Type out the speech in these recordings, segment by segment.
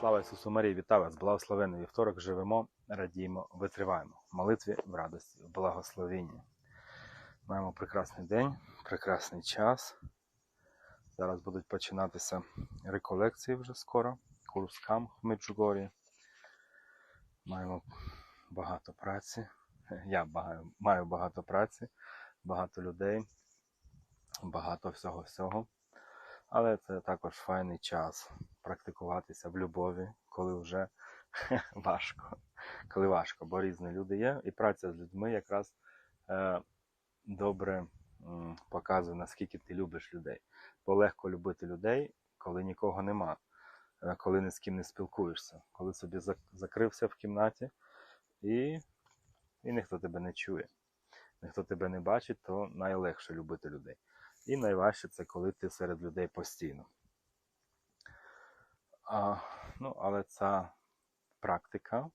Слава Ісусу Марії, вітаю вас! Благословенний вівторок живемо, радіємо, витриваємо. В молитві, в радості, в благословенні. Маємо прекрасний день, прекрасний час. Зараз будуть починатися реколекції вже скоро. Курс Кам в Меджугорі. Маємо багато праці. Я маю багато праці, багато людей, багато всього-всього. Але це також файний час практикуватися в любові, коли вже важко. Коли важко, бо різні люди є, і праця з людьми якраз е, добре показує, наскільки ти любиш людей. Бо легко любити людей, коли нікого нема, е, коли ні з ким не спілкуєшся, коли собі закрився в кімнаті і, і ніхто тебе не чує, ніхто тебе не бачить, то найлегше любити людей. І найважче це коли ти серед людей постійно. А, ну, але ця практика,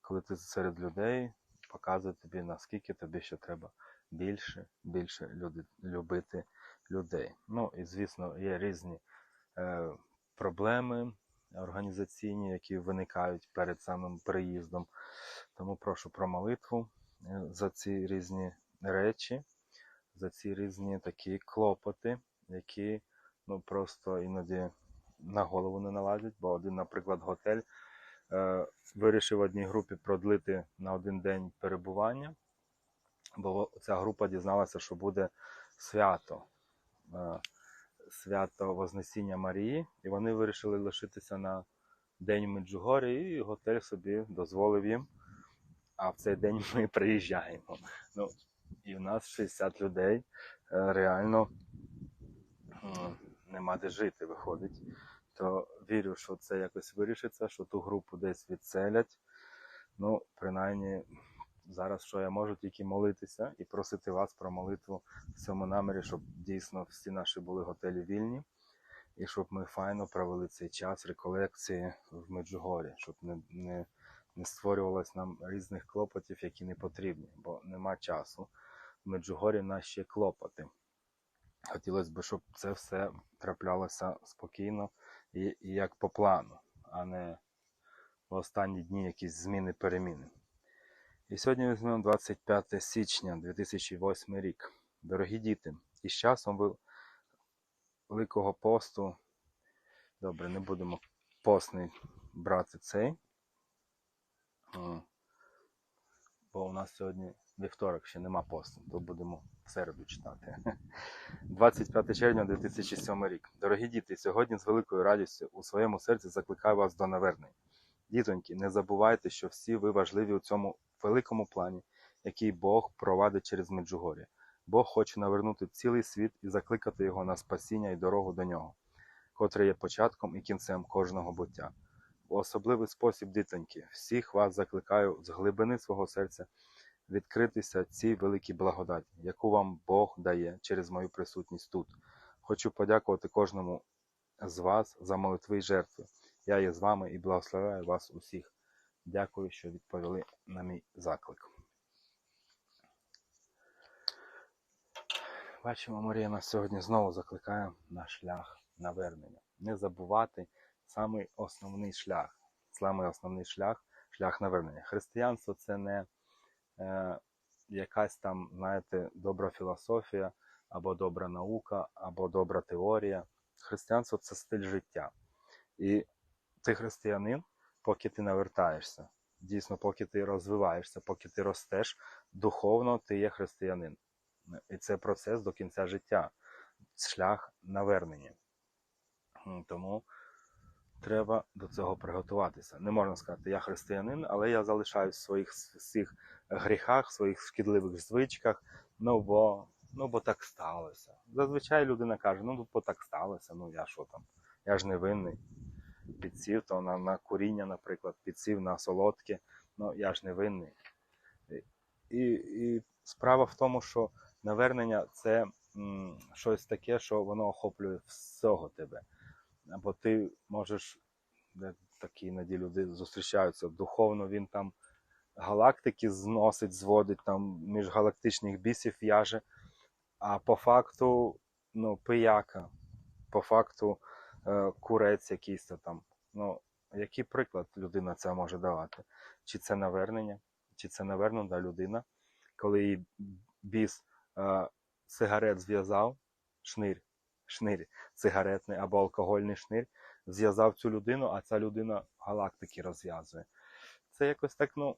коли ти серед людей, показує тобі, наскільки тобі ще треба більше, більше люди, любити людей. Ну і звісно, є різні е, проблеми організаційні, які виникають перед самим приїздом. Тому прошу про молитву е, за ці різні речі, за ці різні такі клопоти, які ну, просто іноді на голову не налазять, бо один, наприклад, готель е, вирішив одній групі продлити на один день перебування, бо ця група дізналася, що буде свято, е, свято Вознесіння Марії, і вони вирішили лишитися на день Меджугорі, і готель собі дозволив їм. А в цей день ми приїжджаємо. Ну, і в нас 60 людей е, реально нема де жити, виходить. То вірю, що це якось вирішиться, що ту групу десь відселять. Ну, принаймні, зараз що я можу тільки молитися і просити вас про молитву в цьому намірі, щоб дійсно всі наші були готелі вільні, і щоб ми файно провели цей час реколекції в Меджугорі, щоб не, не, не створювалось нам різних клопотів, які не потрібні, бо нема часу. В Меджугорі ще клопоти. Хотілося б, щоб це все траплялося спокійно і, як по плану, а не в останні дні якісь зміни переміни. І сьогодні візьмемо 25 січня 2008 рік. Дорогі діти, із часом Великого посту. Добре, не будемо постний брати цей. Бо у нас сьогодні вівторок ще нема посту, то будемо в середу читати. 25 червня 2007 рік. Дорогі діти, сьогодні з великою радістю у своєму серці закликаю вас до навернення. Дітоньки, не забувайте, що всі ви важливі у цьому великому плані, який Бог провадить через Меджугор'я. Бог хоче навернути цілий світ і закликати його на спасіння і дорогу до нього, котре є початком і кінцем кожного буття. В особливий спосіб, дітоньки, всіх вас закликаю з глибини свого серця відкритися цій великій благодаті, яку вам Бог дає через мою присутність тут. Хочу подякувати кожному з вас за молитви й жертви. Я є з вами і благословляю вас усіх. Дякую, що відповіли на мій заклик. Бачимо, Марія нас сьогодні знову закликає на шлях навернення. Не забувати самий основний шлях. Самий основний шлях шлях навернення. Християнство це не якась там, знаєте, добра філософія, або добра наука, або добра теорія. Християнство це стиль життя. І ти християнин, поки ти навертаєшся. Дійсно, поки ти розвиваєшся, поки ти ростеш, духовно ти є християнин. І це процес до кінця життя, шлях навернення. Тому треба до цього приготуватися. Не можна сказати, я християнин, але я залишаюсь в своїх всіх гріхах, в своїх шкідливих звичках, ну бо, ну бо так сталося. Зазвичай людина каже, ну бо так сталося, ну я що там, я ж не винний. Підсів то на, на куріння, наприклад, підсів на солодке, ну я ж не винний. І, і справа в тому, що навернення це м, щось таке, що воно охоплює всього тебе. Або ти можеш, де такі іноді люди зустрічаються, духовно він там галактики зносить, зводить, там міжгалактичних бісів в'яже, а по факту, ну, пияка, по факту е, курець якийсь там. Ну, який приклад людина це може давати? Чи це навернення, чи це навернута людина, коли їй біс е, сигарет зв'язав, шнир, шнир сигаретний або алкогольний шнир, зв'язав цю людину, а ця людина галактики розв'язує. Це якось так, ну,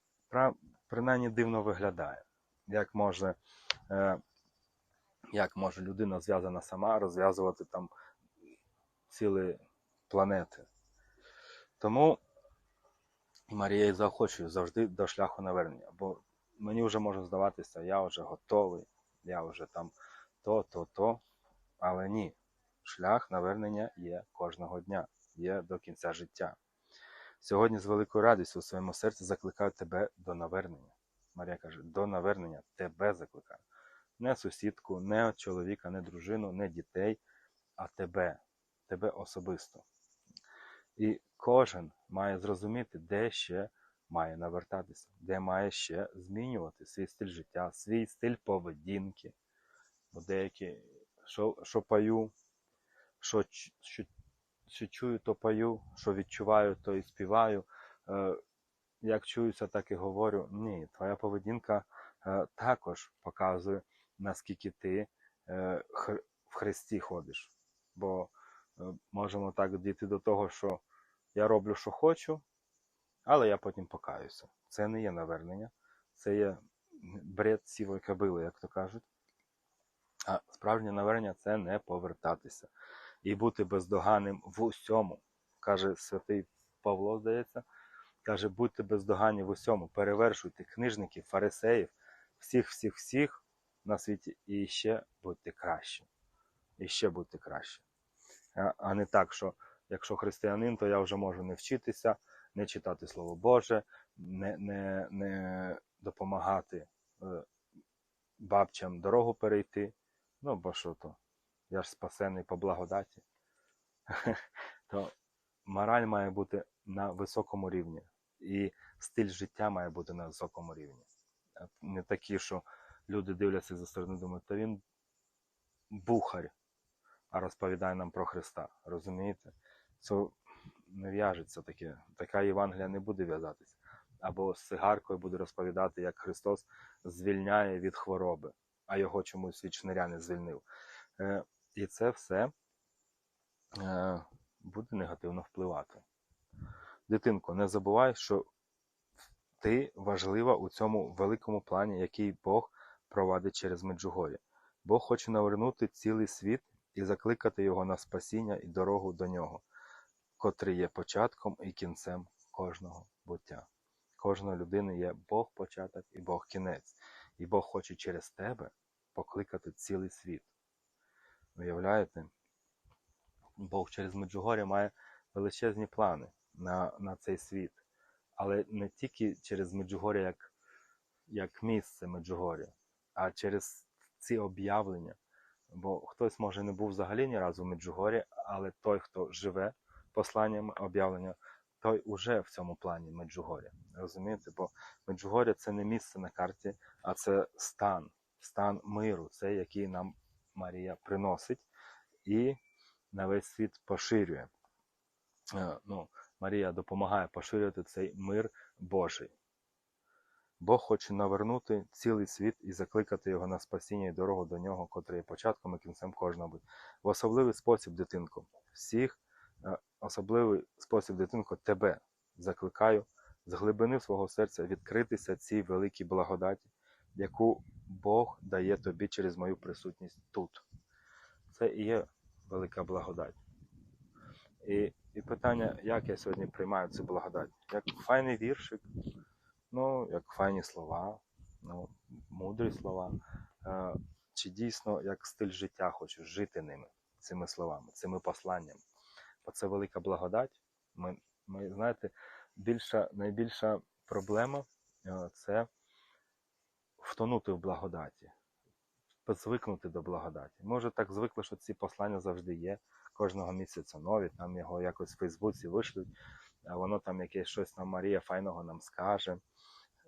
принаймні дивно виглядає. Як може, е, як може людина зв'язана сама розв'язувати там цілі планети. Тому Марія і заохочує завжди до шляху навернення. Бо мені вже може здаватися, я вже готовий, я вже там то, то, то. Але ні, шлях навернення є кожного дня, є до кінця життя. Сьогодні з великою радістю у своєму серці закликаю тебе до навернення. Марія каже, до навернення тебе закликаю. Не сусідку, не чоловіка, не дружину, не дітей, а тебе, тебе особисто. І кожен має зрозуміти, де ще має навертатися, де має ще змінювати свій стиль життя, свій стиль поведінки. Бо деякі, що, що пою, що, що, що чую, то пою, що відчуваю, то і співаю. Е, як чуюся, так і говорю. Ні, твоя поведінка е, також показує, наскільки ти е, хр- в Христі ходиш. Бо можемо так дійти до того, що я роблю, що хочу, але я потім покаюся. Це не є навернення, це є бред сівої кобили, як то кажуть. Справжнє навернення це не повертатися і бути бездоганним в усьому. Каже святий Павло, здається, каже, будьте бездоганні в усьому, перевершуйте книжників, фарисеїв, всіх, всіх, всіх на світі, і ще будьте краще. І ще будьте краще. А- А не так, що якщо християнин, то я вже можу не вчитися, не читати Слово Боже, не, не, не допомагати е, бабчам дорогу перейти. Ну, бо що то? Я ж спасений по благодаті. То мораль має бути на високому рівні. І стиль життя має бути на високому рівні. Не такі, що люди дивляться за сторони, думають, та він бухарь, а розповідає нам про Христа. Розумієте? Це не в'яжеться таке. Така Євангелія не буде в'язатися. Або з сигаркою буде розповідати, як Христос звільняє від хвороби, а його чомусь не звільнив. Е, і це все е, буде негативно впливати. Дитинко, не забувай, що ти важлива у цьому великому плані, який Бог провадить через Меджугор'я. Бог хоче навернути цілий світ і закликати його на спасіння і дорогу до нього, котрий є початком і кінцем кожного буття. Кожної людини є Бог початок і Бог кінець. І Бог хоче через тебе покликати цілий світ. Уявляєте? Бог через Меджугор'я має величезні плани на, на цей світ. Але не тільки через Меджугор'я як, як місце Меджугор'я, а через ці об'явлення. Бо хтось, може, не був взагалі ні разу в Меджугорі, але той, хто живе посланням об'явлення, той уже в цьому плані Меджугоря. Розумієте? Бо Меджугоря це не місце на карті, а це стан, стан миру, це який нам Марія приносить і на весь світ поширює. Е, Ну, Марія допомагає поширювати цей мир Божий. Бог хоче навернути цілий світ і закликати його на спасіння і дорогу до нього, котрий є початком і кінцем кожного. В особливий спосіб, дитинко, всіх, особливий спосіб, дитинко, тебе закликаю з глибини свого серця відкритися цій великій благодаті, яку Бог дає тобі через мою присутність тут. Це і є велика благодать. І, і питання, як я сьогодні приймаю цю благодать? Як файний віршик, ну, як файні слова, ну, мудрі слова. Е, чи дійсно як стиль життя хочу жити ними, цими словами, цими посланнями. Бо це велика благодать. Ми, ми знаєте, більша, найбільша проблема е, це втонути в благодаті, звикнути до благодаті. Ми вже так звикли, що ці послання завжди є. Кожного місяця нові, там його якось в Фейсбуці вишлють, а воно там якесь щось нам Марія файного нам скаже.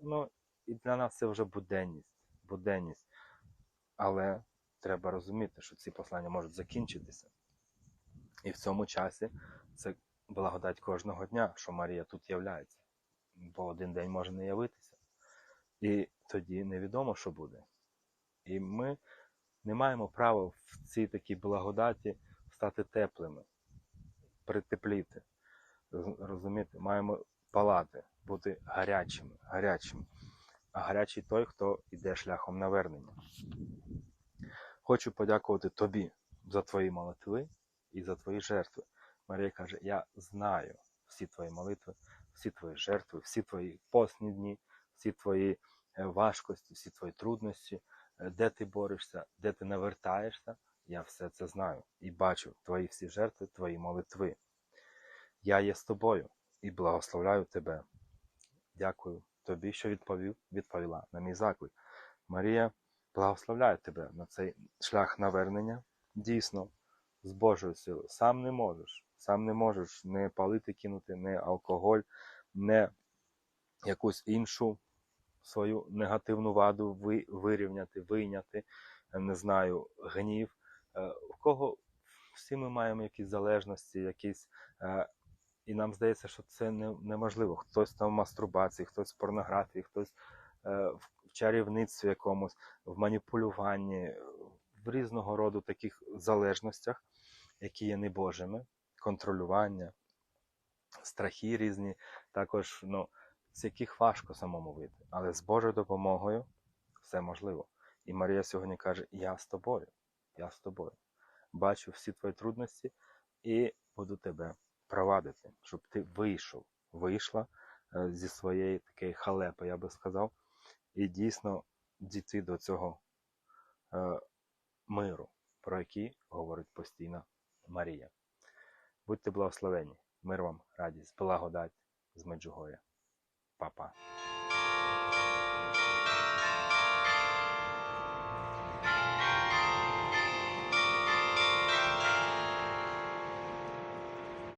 Ну, і для нас це вже буденність, буденність. Але треба розуміти, що ці послання можуть закінчитися. І в цьому часі це благодать кожного дня, що Марія тут являється. Бо один день може не явитися. І тоді невідомо, що буде. І ми не маємо права в цій такій благодаті стати теплими, притепліти. Роз- Розумієте, маємо палати, бути гарячими, гарячими. А гарячий той, хто йде шляхом навернення. Хочу подякувати тобі за твої молитви і за твої жертви. Марія каже: Я знаю всі твої молитви, всі твої жертви, всі твої постні дні, всі твої е, важкості, всі твої трудності, е, де ти борешся, де ти навертаєшся. Я все це знаю і бачу твої всі жертви, твої молитви. Я є з тобою і благословляю тебе. Дякую тобі, що відповів, відповіла на мій заклик. Марія благословляє тебе на цей шлях навернення. Дійсно, з Божою силою. Сам не можеш. Сам не можеш не палити кинути, не алкоголь, не якусь іншу свою негативну ваду ви, вирівняти, вийняти, е, не знаю, гнів. Е, У кого всі ми маємо якісь залежності, якісь. е, І нам здається, що це не, неможливо. Хтось там в мастурбації, хтось в порнографії, хтось е, в чарівництві якомусь, в маніпулюванні, в різного роду таких залежностях, які є небожими, контролювання, страхи різні, також ну, з яких важко самому вийти. Але з Божою допомогою все можливо. І Марія сьогодні каже: Я з тобою, я з тобою. Бачу всі твої трудності і буду тебе провадити, щоб ти вийшов, вийшла е, зі своєї такої халепи, я би сказав, і дійсно дійти до цього е, миру, про який говорить постійно Марія. Будьте благословені, мир вам, радість, благодать з Меджугоря. Па-па.